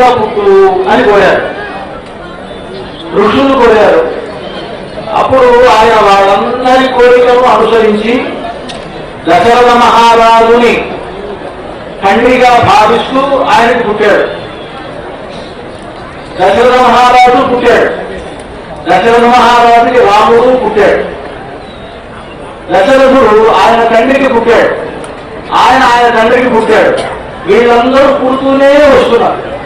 రాముడిగా పుట్టు అని కోరారు ఋషులు కోరారు అప్పుడు ఆయన వాళ్ళందరి కోరికలను అనుసరించి దశరథ మహారాజుని తండ్రిగా భావిస్తూ ఆయనకు పుట్టాడు. దశరథ మహారాజు పుట్టాడు. దశరథ మహారాజుకి రాముడు పుట్టాడు. దశరథుడు ఆయన తండ్రికి పుట్టాడు. ఆయన ఆయన తండ్రికి పుట్టాడు. వీళ్ళందరూ పుడుతూనే వస్తున్నారు.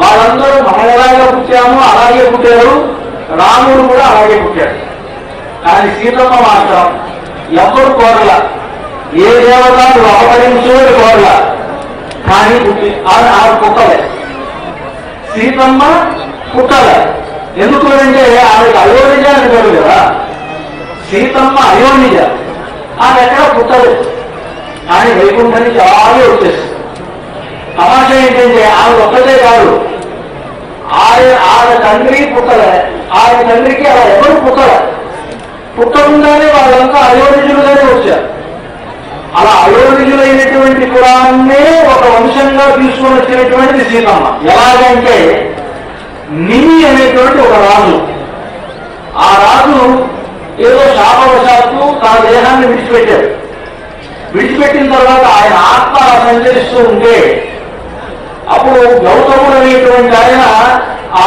వాళ్ళందరూ మనం ఎలాగా పుట్టామో అలాగే పుట్టారు. రాముడు కూడా అలాగే పుట్టాడు. కానీ సీతమ్మ మాత్రం ఎవరు కోరల. ఏ దేవత నువ్వు కోరల. కానీ పుట్టి ఆమె ఆమె పుట్టలే. సీతమ్మ పుట్టలే. ఎందుకు అంటే ఆమెకు అయోనిజ అని పేరు కదా. సీతమ్మ అయోనిజ ఆమె ఎక్కడ పుట్టలేదు. కానీ వైకుంఠానికి అలాగే వచ్చేస్తుంది తమాషా ఏంటంటే ఆమె ఒక్కటే కాదు. ఆయన ఆయన తండ్రి పుట్టలే. ఆయన తండ్రికి అలా ఎవరు పుట్టలే? పుట్టకుండానే వాళ్ళంతా అయోనిజులుగానే వచ్చారు. అలా అయోనిజులైనటువంటి కులాన్నే ఒక వంశంగా తీసుకొని వచ్చినటువంటిది సీతమ్మ. ఎలాగంటే నిమి అనేటువంటి ఒక రాజు. ఆ రాజు ఏదో శాపవశాత్తు తన దేహాన్ని విడిచిపెట్టాడు. విడిచిపెట్టిన తర్వాత ఆయన ఆత్మ సంచరిస్తూ ఉంటే అప్పుడు గౌతముడు అనేటువంటి ఆయన ఆ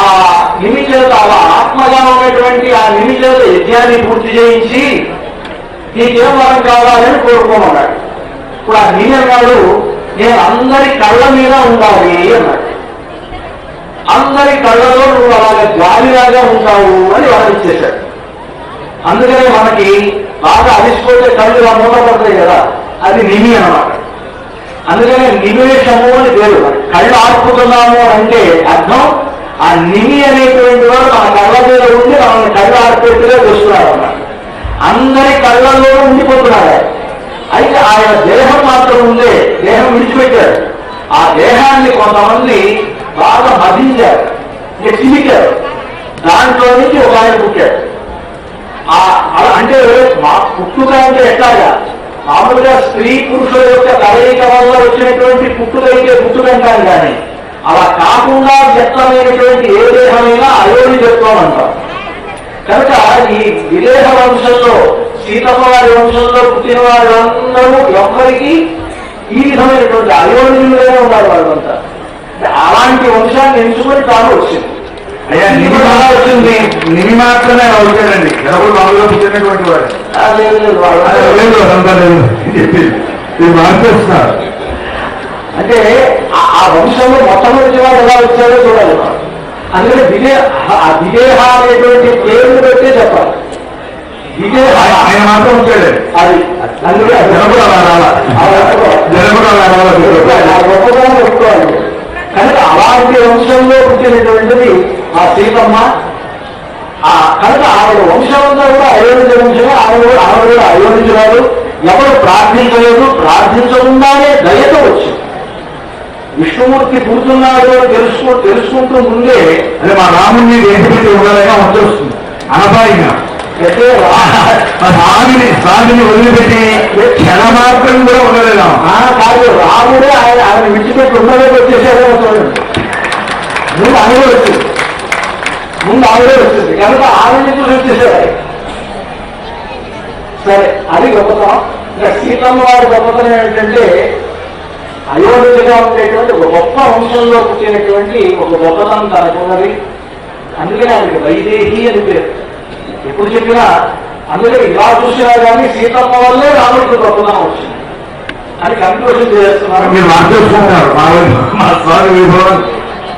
నిమి చేత అలా ఆత్మగా ఉన్నటువంటి ఆ నిమి చేత యజ్ఞాన్ని పూర్తి చేయించి నీకేం వరం కావాలని కోరుకోమన్నాడు ఇప్పుడు ఆ నిమి అన్నాడు నేను అందరి కళ్ళ మీద ఉండాలి అన్నాడు. అందరి కళ్ళలో నువ్వు అలాగే గాలిలాగా ఉంటావు అని వరం ఇచ్చేశాడు అందుకనే మనకి బాగా అలిసిపోతే కళ్ళు ఇలా మూలపడతాయి కదా అది నిమి అన్నమాట. అందుకనే నివేశము అని పేరు. కళ్ళు ఆర్పుతున్నాము అంటే అర్థం? ఆ నిమి అనేటువంటి వాడు మన కళ్ళ మీద ఉండి మనల్ని కళ్ళు ఆర్పెట్టుగా చూస్తున్నాడు అన్నమాట అందరి కళ్ళల్లో ఉండిపోతున్నారు అయితే ఆయన దేహం మాత్రం ఉందే దేహం విడిచిపెట్టారు ఆ దేహాన్ని కొంతమంది బాగా మధించారు ఇంకా చిలికారు దాంట్లో నుంచి ఒక ఆయన పుట్టాడు. ఆ అంటే మా పుట్టుక అంటే ఎట్లాగా? మామూలుగా స్త్రీ పురుషుల యొక్క కలయిక వల్ల వచ్చినటువంటి పుట్టుకైతే పుట్టుకంటాను కానీ అలా కాకుండా వ్యక్తమైనటువంటి ఏ దేహమైనా అయోని చెప్తాం అంటాం కనుక ఈ విదేహ వంశంలో సీతమ్మ వారి వంశంలో పుట్టిన వాళ్ళందరూ ఎవ్వరికి ఈ విధమైనటువంటి అయోనిలుగానే ఉన్నారు వాళ్ళంతా. అలాంటి వంశాన్ని ఎంచుకొని తాను వచ్చింది. అయ్యా నిమి ఎలా వచ్చింది నిమి మాత్రమే అవుతాడండి ఎవరు మామూలుగా పుట్టినటువంటి వాడు. ఆ, లేదు అదంతా లేదు చెప్పి మార్చేస్తున్నారు. అంటే ఆ- వంశంలో మొట్టమొదటి వాడు ఎలా వచ్చాడో చూడాలి. అందుకని విదే ఆ విదేహ అనేటువంటి పేరు పెట్టే చెప్పాలి. ఆయన మాత్రం వచ్చాడు అది. అందుకే జనకుడు అలా రాలా జనకుడు అలా రాలా గొప్పదనం చెప్పుకోవాలి కనుక అలాంటి వంశంలో పుట్టినటువంటిది ఆ సీతమ్మ ఆ కనుక ఆవిడ వంశం అంతా కూడా అయోనిజ వంశమే ఆవిడ కూడా ఆవిడ కూడా అయోనిజురాలు ఎవరు ప్రార్థించలేదు ప్రార్థించకుండానే దయతో వచ్చింది. విష్ణుమూర్తి పుడుతున్నాడు అని తెలుసుకు తెలుసుకుంటూ ముందే అదే మా రాముడిని పెట్టి ఉండాలని వచ్చేస్తుంది. అనపాయిగా. అయితే రా- స్వామిని స్వామిని వదిలిపెట్టి క్షణ మాత్రం కూడా ఉండలేదు? ఆమె. ఆ కాదు రాముడే ఆయన ఆయన విడిచిపెట్టి ఉన్నదే వచ్చేసాడో చూడండి. ముందు ఆవిడే వచ్చింది. కనుక ఆవిడని చూసి సరే అది గొప్పతనం. ఇంకా సీతమ్మ వారి గొప్పతనం ఏంటంటే అయోధ్యగా ఉండేటువంటి ఒక గొప్ప వంశంలో పుట్టినటువంటి ఒక గొప్పతనం తనకున్నది అందుకని ఆయనకి వైదేహి అని పేరు. ఎప్పుడు చెప్పినా అందుకే ఇలా చూసినా కానీ సీతమ్మ వల్లే రాముడికి గొప్పతనం వచ్చింది. అని కంక్లూషన్ చేస్తున్నారు మీరు మాట్లాడుతున్నారు మా మా స్వామి విభవం